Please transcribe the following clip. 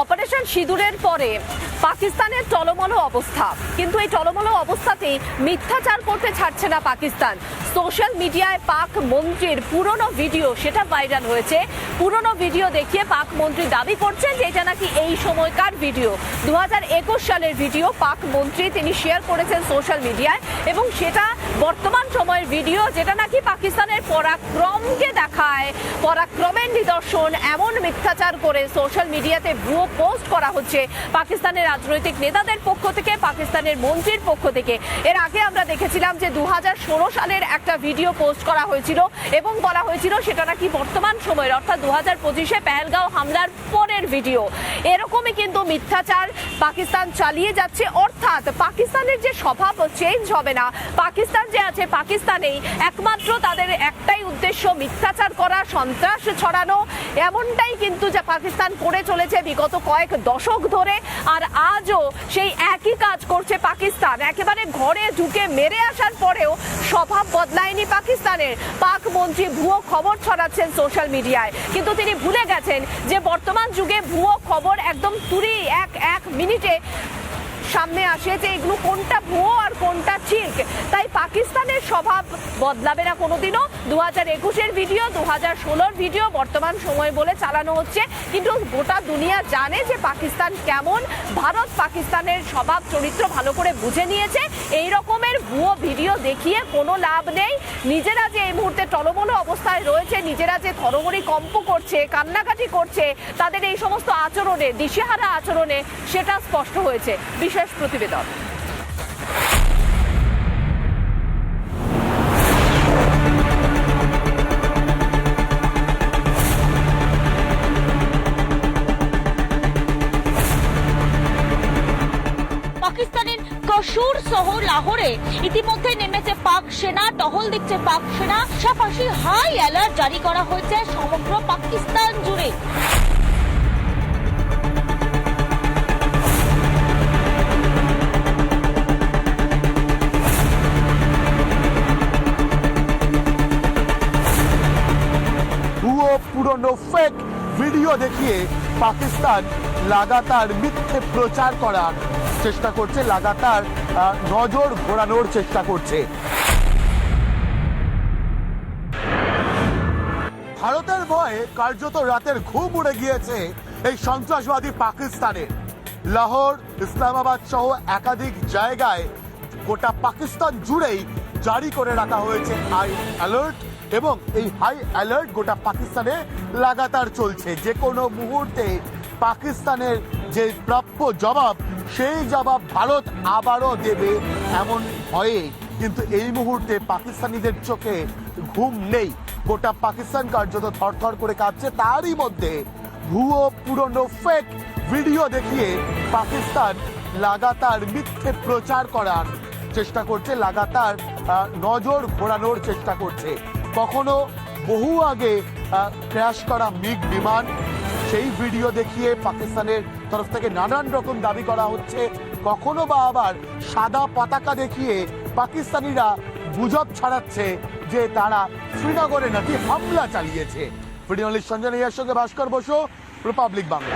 Operation সিঁদুরের পরে পাকিস্তানের টলমলো অবস্থা। কিন্তু এই টলমলো অবস্থাতেই মিথ্যাচার করতে ছাড়ছে না পাকিস্তান। সোশ্যাল মিডিয়ায় পাক মন্ত্রীর পুরনো ভিডিও, সেটা ভাইরাল হয়েছে। পুরনো ভিডিও দেখিয়ে পাক মন্ত্রী দাবি করছেন যে এটা নাকি এই সময়কার ভিডিও। দু হাজার একুশ সালের ভিডিও পাক মন্ত্রী তিনি শেয়ার করেছেন সোশ্যাল মিডিয়ায় এবং সেটা বর্তমান সময়ের ভিডিও, যেটা নাকি পাকিস্তানের পরাক্রমকে দেখায়। পরাক্রমের নিদর্শন, এমন মিথ্যাচার করে সোশ্যাল মিডিয়াতে ভুয়ো পোস্ট করা হচ্ছে পাকিস্তানের রাজনৈতিক নেতাদের পক্ষ থেকে, পাকিস্তানের মন্ত্রীর পক্ষ থেকে। এর আগে আমরা দেখেছিলাম যে দু হাজার ষোলো সালের একটা ভিডিও পোস্ট করা হয়েছিল এবং বলা হয়েছিল সেটা নাকি বর্তমান সময়ের, অর্থাৎ দু হাজার পঁচিশে পেহেলগাঁও হামলার পরের ভিডিও। এরকমই কিন্তু মিথ্যাচার পাকিস্তান চালিয়ে যাচ্ছে, অর্থাৎ পাকিস্তানের যে স্বভাব চেঞ্জ হবে না, পাকিস্তান যে আছে পাকিস্তানেই একমাত্র তাদের একটাই উদ্দেশ্য মিথ্যাচার করা, সন্ত্রাস ছড়ানো। এমনটাই কিন্তু যা পাকিস্তান করে চলেছে বিগত কয়েক দশক ধরে, আর আজও সেই একই কাজ করছে পাকিস্তান। একেবারে ঘরে ঢুকে মেরে আসার পরেও স্বভাব বদলায়নি পাকিস্তানের। পাক মন্ত্রী ভুয়ো খবর ছড়াচ্ছেন সোশ্যাল মিডিয়ায় কিন্তু তিনি ভুলে গেছেন যে বর্তমান যুগে ভুয়ো খবর একদম তুরি এক এক মিনিটে সামনে আসে যে এগুলো কোনটা ভুয়ো আর কোনটা ঠিক। তাই পাকিস্তানের স্বভাব বদলাবে না কোনোদিনও। দু হাজার একুশের ভিডিও দু হাজার ষোলোর ভিডিও বর্তমান সময় বলে চালানো হচ্ছে। কিন্তু গোটা দুনিয়া জানে যে পাকিস্তান কেমন। ভারত পাকিস্তানের স্বভাব, চরিত্র ভালো করে বুঝে নিয়েছে। এই রকমের ভুয়ো ভিডিও দেখিয়ে কোনো লাভ নেই। নিজেরা যে এই মুহূর্তে টলমলো অবস্থায় রয়েছে, নিজেরা যে থরমরি কম্প করছে, কান্নাকাটি করছে, তাদের এই সমস্ত আচরণে, দিশেহারা আচরণে সেটা স্পষ্ট হয়েছে। বিশেষ প্রতিবেদন। কসুর সহ লাহোরে ইতিমধ্যে নেমেছে পাক সেনা, টহল দিচ্ছে পাক সেনা। পাশাপাশি হাই অ্যালার্ট জারি করা হয়েছে সমগ্র পাকিস্তান জুড়ে। পুরনো ফেক ভিডিও দেখিয়ে পাকিস্তান লাগাতার মিথ্যে প্রচার করার চেষ্টা করছে, লাগাতার নজর ঘোরানোর চেষ্টা করছে। ভারতের ভয়ে কার্যত রাতের ঘুম উড়ে গিয়েছে এই সন্ত্রাসবাদী পাকিস্তানের। লাহোর, ইসলামাবাদ সহ একাধিক জায়গায় গোটা পাকিস্তান জুড়েই জারি করে রাখা হয়েছে হাই অ্যালার্ট এবং এই হাই অ্যালার্ট গোটা পাকিস্তানে লাগাতার চলছে। যে কোনো মুহূর্তে পাকিস্তানের যে প্রাপ্য জবাব সেই জবাব ভারত আবারও দেবে এমন ভয়ে। কিন্তু এই মুহূর্তে পাকিস্তানিদের চোখে ঘুম নেই। গোটা পাকিস্তান কার্যত থরথর করে কাঁপছে তারই মধ্যে ভুয়ো, পুরনো ফেক ভিডিও দেখিয়ে পাকিস্তান লাগাতার মিথ্যে প্রচার করার চেষ্টা করছে, লাগাতার নজর ঘোরানোর চেষ্টা করছে। কখনো বহু আগে ক্র্যাশ করা মিগ বিমান সেই ভিডিও দেখিয়ে পাকিস্তানের তরফ থেকে নানান রকম দাবি করা হচ্ছে। কখনো বা আবার সাদা পতাকা দেখিয়ে পাকিস্তানিরা গুজব ছড়াচ্ছে যে তারা শ্রীনগরে নাকি হামলা চালিয়েছে। ভিডিও সঞ্জয় সঙ্গে ভাস্কর বসু রিপাবলিক বাংলা।